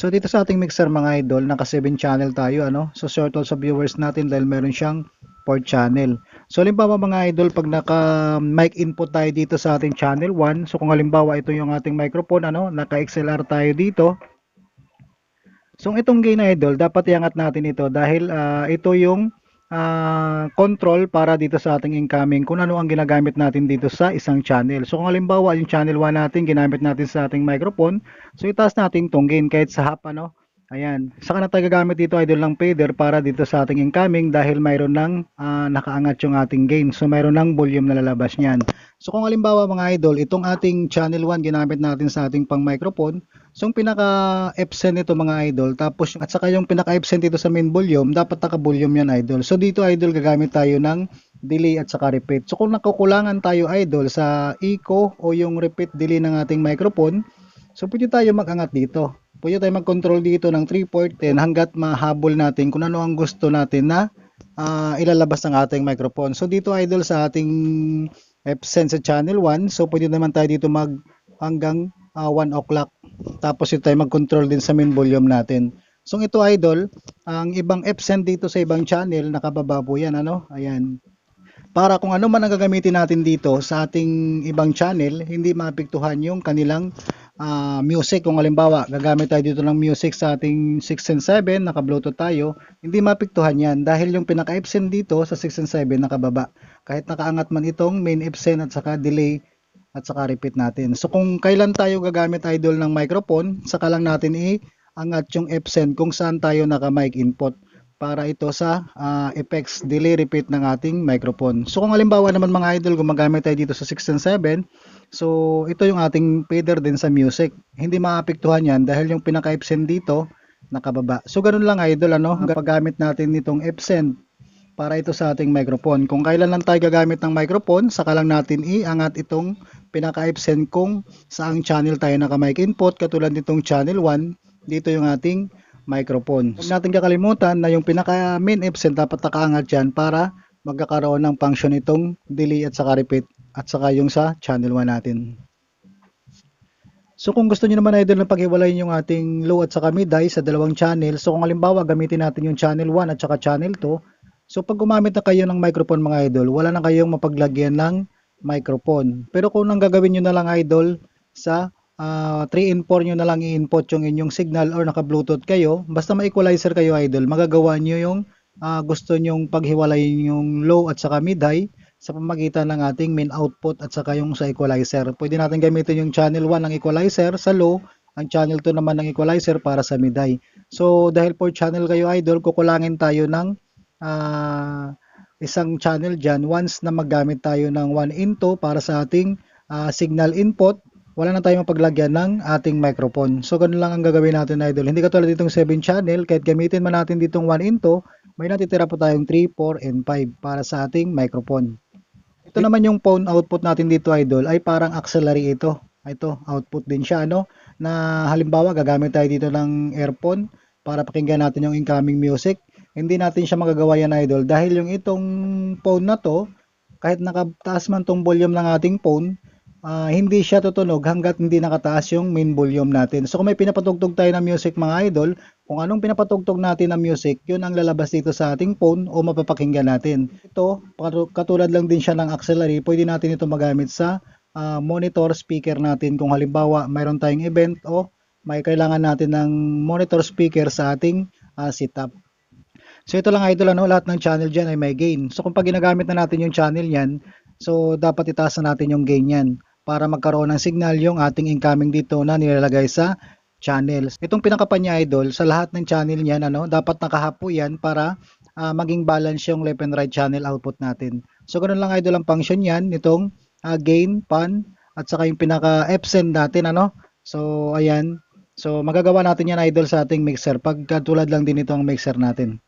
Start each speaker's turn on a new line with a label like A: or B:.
A: So dito sa ating mixer mga idol, naka 7 channel tayo ano. So short sa viewers natin dahil meron siyang 4 channel. So halimbawa mga idol, pag naka mic input tayo dito sa ating channel 1, so kung halimbawa ito yung ating microphone ano, naka XLR tayo dito. So itong gain idol, dapat iangat natin ito dahil ah, ito yung ah, control para dito sa ating incoming kung ano ang ginagamit natin dito sa isang channel. So kung halimbawa yung channel 1 natin ginamit natin sa ating microphone, so itaas natin tong gain kahit sa half ano. Ayan. Saka na tayo gagamit dito idol ng fader para dito sa ating incoming dahil mayroon ng ah, nakaangat yung ating gain. So mayroon ng volume na lalabas niyan. So kung halimbawa mga idol, itong ating channel 1 ginamit natin sa ating pang microphone, so yung pinaka Epson nito mga idol, tapos at saka yung pinaka Epson dito sa main volume, dapat naka volume yan idol. So dito idol gagamit tayo ng delay at saka repeat. So kung nakukulangan tayo idol sa echo o yung repeat delay ng ating microphone, so pwede tayo mag-angat dito. Pwede tayo mag-control dito ng 3.10 hanggat mahabol natin kung ano ang gusto natin na ah, ilalabas ng ating microphone. So dito idol sa ating Epson sa channel 1, so pwede naman tayo dito mag hanggang 1 o'clock. Tapos ito tayo mag-control din sa main volume natin. So ito idol, ang ibang Epson dito sa ibang channel, nakababa po yan ano, ayan. Para kung ano man ang gagamitin natin dito sa ating ibang channel, hindi maapektuhan yung kanilang ah, music. Kung halimbawa, gagamit tayo dito ng music sa ating 6 and 7, naka-bluetooth tayo, hindi maapektuhan yan dahil yung pinaka-Epson dito sa 6 and 7 nakababa. Kahit nakaangat man itong main Epson at saka delay at saka repeat natin. So kung kailan tayo gagamit idol ng microphone, saka lang natin i-angat yung Epson kung saan tayo naka-mic input para ito sa ah, effects delay repeat ng ating microphone. So kung halimbawa naman mga idol gumagamit tayo dito sa 6 and 7, so ito yung ating fader din sa music. Hindi maapektuhan yan dahil yung pinaka Epson dito nakababa. So ganun lang idol ano, paggamit natin nitong Epson para ito sa ating microphone. Kung kailan lang tayo gagamit ng microphone, saka lang natin iangat itong pinaka Epson kung saang channel tayo naka-mic input katulad nitong channel 1, dito yung ating microphone. Huwag natin kakalimutan na yung pinaka main Epson dapat nakaangat yan para magkakaroon ng function itong delay at saka repeat at saka yung sa channel 1 natin. So kung gusto niyo naman idol na paghiwalayin yung ating low at saka mid high sa dalawang channel, so kung halimbawa gamitin natin yung channel 1 at saka channel 2, so pag gumamit na kayo ng microphone mga idol, wala na kayong mapaglagyan ng microphone. Pero kung nang gagawin niyo na lang idol sa ah, 3 in 4 nyo na lang i-input yung inyong signal or naka-bluetooth kayo, basta ma-equalizer kayo idol, magagawa nyo yung ah, gusto nyong paghiwalayin yung low at saka mid-high sa pamagitan ng ating main output at saka yung sa equalizer. Pwede natin gamitin yung channel 1 ng equalizer sa low, ang channel 2 naman ng equalizer para sa mid-high. So dahil 4 channel kayo idol, kukulangin tayo ng ah, isang channel dyan once na maggamit tayo ng 1 into para sa ating ah, signal input wala na tayong mapaglagyan ng ating microphone. So, ganun lang ang gagawin natin, idol. Hindi katulad ditong 7 channel, kahit gamitin man natin ditong 1 into, may natitira po tayong 3, 4, and 5 para sa ating microphone. Ito naman yung phone output natin dito, idol, ay parang auxiliary ito. Ito, output din siya, no? Na halimbawa, gagamit tayo dito ng earphone para pakinggan natin yung incoming music. Hindi natin siya magagawa yan, idol, dahil yung itong phone na to, kahit nakataas man tong volume ng ating phone, ah, hindi siya tutunog hanggat hindi nakataas yung main volume natin. So kung may pinapatugtog tayo ng music mga idol, kung anong pinapatugtog natin na music, yun ang lalabas dito sa ating phone o mapapakinggan natin. Ito, katulad lang din siya ng auxiliary, pwede natin ito magamit sa ah, monitor speaker natin. Kung halimbawa mayroon tayong event o may kailangan natin ng monitor speaker sa ating ah, setup. So ito lang idol ano, lahat ng channel diyan ay may gain. So kung pag ginagamit na natin yung channel niyan, so dapat itaas na natin yung gain niyan para magkaroon ng signal yung ating incoming dito na nilalagay sa channel. Itong pinakapanya idol sa lahat ng channel niyan ano, dapat nakahapo yan para ah, maging balance yung left and right channel output natin. So ganun lang idol ang function niyan nitong ah, gain, pan at saka yung pinaka Epson natin ano. So ayan. So magagawa natin yan idol sa ating mixer pag tulad lang din ito ang mixer natin.